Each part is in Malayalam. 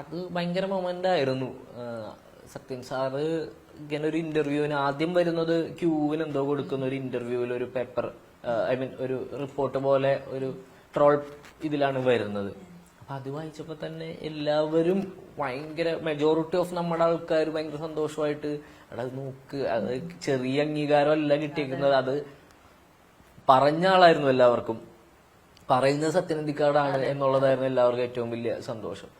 അത് ഭയങ്കര മൊമെന്റ് ആയിരുന്നു. സത്യൻ സാറ് ഇങ്ങനെ ഒരു ഇന്റർവ്യൂവിന് ആദ്യം വരുന്നത് ക്യൂവിന് എന്തോ കൊടുക്കുന്ന ഒരു ഇന്റർവ്യൂവിൽ ഒരു പേപ്പർ ഐ മീൻ ഒരു റിപ്പോർട്ട് പോലെ ഒരു ട്രോൾ ഇതിലാണ് വരുന്നത്. അപ്പൊ അത് വായിച്ചപ്പോ തന്നെ എല്ലാവരും ഭയങ്കര മെജോറിറ്റി ഓഫ് നമ്മുടെ ആൾക്കാർ ഭയങ്കര സന്തോഷമായിട്ട് എടാ നോക്ക് അത് ചെറിയ അംഗീകാരമല്ല കിട്ടിയിരിക്കുന്നത്. അത് പറഞ്ഞ ആളായിരുന്നു എല്ലാവർക്കും. പറയുന്നത് സത്യനന്ദിക്കാടാണ് എന്നുള്ളതായിരുന്നു എല്ലാവർക്കും ഏറ്റവും വലിയ സന്തോഷം.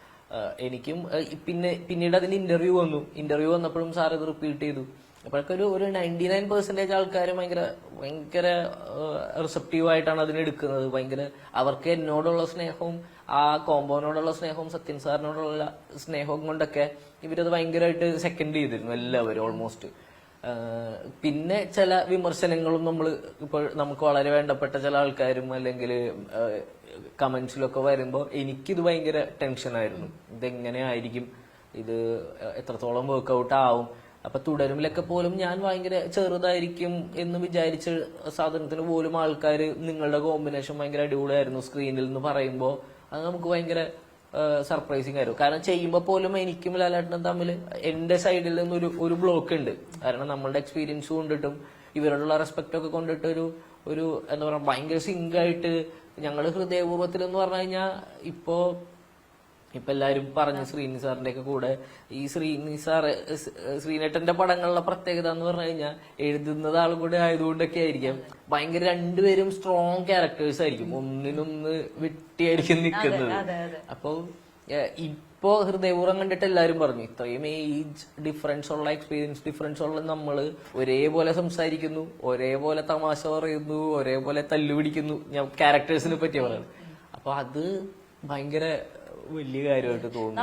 എനിക്കും പിന്നെ പിന്നീട് അതിന് ഇന്റർവ്യൂ വന്നു. ഇന്റർവ്യൂ വന്നപ്പോഴും സാർ അത് റിപ്പീറ്റ് ചെയ്തു. അപ്പോഴൊക്കെ ഒരു ഒരു നയന്റി നയൻ പെർസെന്റേജ് ആൾക്കാർ ഭയങ്കര ഭയങ്കര റിസപ്റ്റീവ് ആയിട്ടാണ് അതിനെടുക്കുന്നത് ഭയങ്കര അവർക്ക് എന്നോടുള്ള സ്നേഹവും ആ കോമ്പോനോടുള്ള സ്നേഹവും സത്യൻ സാറിനോടുള്ള സ്നേഹവും കൊണ്ടൊക്കെ ഇവരത് ഭയങ്കരമായിട്ട് സെക്കൻഡ് ചെയ്തിരുന്നു എല്ലാവരും ഓൾമോസ്റ്റ് പിന്നെ ചില വിമർശനങ്ങളും നമ്മൾ ഇപ്പോൾ നമുക്ക് വളരെ വേണ്ടപ്പെട്ട ചില ആൾക്കാരും അല്ലെങ്കിൽ കമന്റ്സിലൊക്കെ വരുമ്പോൾ എനിക്കിത് ഭയങ്കര ടെൻഷനായിരുന്നു. ഇതെങ്ങനെ ആയിരിക്കും? ഇത് എത്രത്തോളം വർക്കൗട്ട് ആവും? അപ്പൊ തുടരുമിലൊക്കെ പോലും ഞാൻ ഭയങ്കര ചെറുതായിരിക്കും എന്ന് വിചാരിച്ച സാധനത്തിന് പോലും ആൾക്കാർ നിങ്ങളുടെ കോമ്പിനേഷൻ ഭയങ്കര അടിപൊളിയായിരുന്നു സ്ക്രീനിൽ എന്ന് പറയുമ്പോൾ അത് നമുക്ക് ഭയങ്കര സർപ്രൈസിങ് ആയിരുന്നു. കാരണം ചെയ്യുമ്പോൾ പോലും എനിക്കും ലാലേട്ടനും തമ്മിൽ എന്റെ സൈഡിൽ നിന്നൊരു ഒരു ബ്ലോക്ക് ഉണ്ട്. കാരണം നമ്മളുടെ എക്സ്പീരിയൻസ് കൊണ്ടിട്ടും ഇവരോടുള്ള റെസ്പെക്ട് ഒക്കെ കൊണ്ടിട്ട് ഒരു ഒരു എന്താ പറയാ ഭയങ്കര സിങ്ക് ആയിട്ട് ഞങ്ങൾ ഹൃദയപൂർവത്തിൽ എന്ന് പറഞ്ഞു കഴിഞ്ഞാൽ ഇപ്പോ ഇപ്പൊ എല്ലാരും പറഞ്ഞു ശ്രീനി സാറിന്റെ ഒക്കെ കൂടെ ഈ ശ്രീനി സാർ ശ്രീനേട്ടന്റെ പടങ്ങളിലെ പ്രത്യേകത എന്ന് പറഞ്ഞു കഴിഞ്ഞാൽ എഴുതുന്നത് ആളും കൂടെ ആയതുകൊണ്ടൊക്കെ ആയിരിക്കാം. ഭയങ്കര രണ്ടുപേരും സ്ട്രോങ് ക്യാരക്ടേഴ്സ് ആയിരിക്കും. ഒന്നിനൊന്ന് വെട്ടിയായിരിക്കും നിൽക്കുന്നത്. അപ്പൊ ഇപ്പോ ഹൃദയപൂർവം കണ്ടിട്ട് എല്ലാരും പറഞ്ഞു ഇത്രയും ഏജ് ഡിഫറൻസ് ഉള്ള എക്സ്പീരിയൻസ് ഡിഫറൻസ് ഉള്ള നമ്മൾ ഒരേപോലെ സംസാരിക്കുന്നു ഒരേപോലെ തമാശ പറയുന്നു ഒരേപോലെ തല്ലുപിടിക്കുന്നു. ഞാൻ ക്യാരക്ടേഴ്സിനെ പറ്റി പറയുന്നത്. അപ്പൊ അത് ഭയങ്കര വലിയ കാര്യമായിട്ട് തോന്നുന്നു.